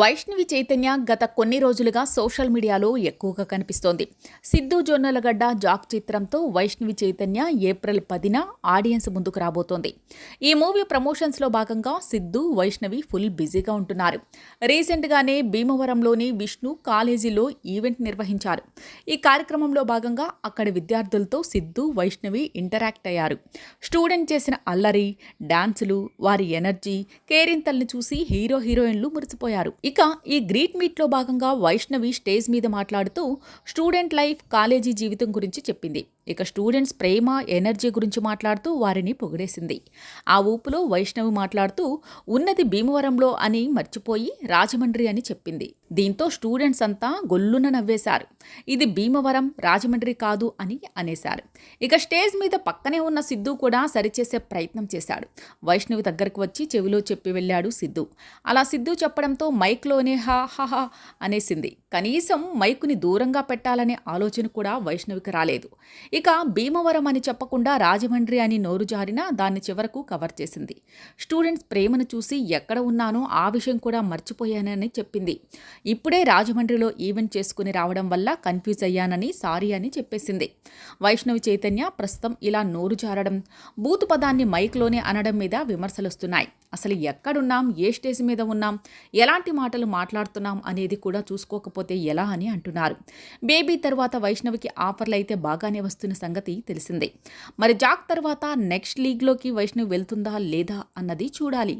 వైష్ణవి చైతన్య గత కొన్ని రోజులుగా సోషల్ మీడియాలో ఎక్కువగా కనిపిస్తోంది. సిద్ధు జొన్నలగడ్డ జాక్ చిత్రంతో వైష్ణవి చైతన్య ఏప్రిల్ పదిన ఆడియన్స్ ముందుకు రాబోతోంది. ఈ మూవీ ప్రమోషన్స్లో భాగంగా సిద్ధు వైష్ణవి ఫుల్ బిజీగా ఉంటున్నారు. రీసెంట్గానే భీమవరంలోని విష్ణు కాలేజీలో ఈవెంట్ నిర్వహించారు. ఈ కార్యక్రమంలో భాగంగా అక్కడి విద్యార్థులతో సిద్ధు వైష్ణవి ఇంటరాక్ట్ అయ్యారు. స్టూడెంట్ చేసిన అల్లరి డాన్సులు వారి ఎనర్జీ కేరింతల్ని చూసి హీరో హీరోయిన్లు మురిసిపోయారు. ఇక ఈ గ్రీట్ మీట్లో భాగంగా వైష్ణవి స్టేజ్ మీద మాట్లాడుతూ స్టూడెంట్ లైఫ్ కాలేజీ జీవితం గురించి చెప్పింది. ఇక స్టూడెంట్స్ ప్రేమ ఎనర్జీ గురించి మాట్లాడుతూ వారిని పొగిడేసింది. ఆ ఊపులో వైష్ణవి మాట్లాడుతూ ఉన్నది భీమవరంలో అని మర్చిపోయి రాజమండ్రి అని చెప్పింది. దీంతో స్టూడెంట్స్ అంతా గొల్లున నవ్వేశారు. ఇది భీమవరం రాజమండ్రి కాదు అని అనేశారు. ఇక స్టేజ్ మీద పక్కనే ఉన్న సిద్ధు కూడా సరిచేసే ప్రయత్నం చేశాడు. వైష్ణవి దగ్గరకు వచ్చి చెవిలో చెప్పి వెళ్ళాడు సిద్ధు. అలా సిద్ధు చెప్పడంతో మైక్లోనే హా హా అనేసింది. కనీసం మైకుని దూరంగా పెట్టాలనే ఆలోచన కూడా వైష్ణవికి రాలేదు. ఇక భీమవరం అని చెప్పకుండా రాజమండ్రి అని నోరు జారినా దాన్ని చివరకు కవర్ చేసింది. స్టూడెంట్స్ ప్రేమను చూసి ఎక్కడ ఉన్నానో ఆ విషయం కూడా మర్చిపోయానని చెప్పింది. ఇప్పుడే రాజమండ్రిలో ఈవెంట్ చేసుకుని రావడం వల్ల కన్ఫ్యూజ్ అయ్యానని సారీ అని చెప్పేసింది. వైష్ణవి చైతన్య ప్రస్తుతం ఇలా నోరు జారడం బూతు పదాన్ని మైక్లోనే అనడం మీద విమర్శలు వస్తున్నాయి. అసలు ఎక్కడున్నాం? ఏ స్టేజ్ మీద ఉన్నాం? ఎలాంటి మాటలు మాట్లాడుతున్నాం అనేది కూడా చూసుకోకపోతే ఎలా అని అంటున్నారు. బేబీ తర్వాత వైష్ణవికి ఆఫర్లు అయితే బాగానే వస్తున్న సంగతి తెలిసిందే. మరి జాక్ తర్వాత నెక్స్ట్ లీగ్లోకి వైష్ణవి వెళ్తుందా లేదా అన్నది చూడాలి.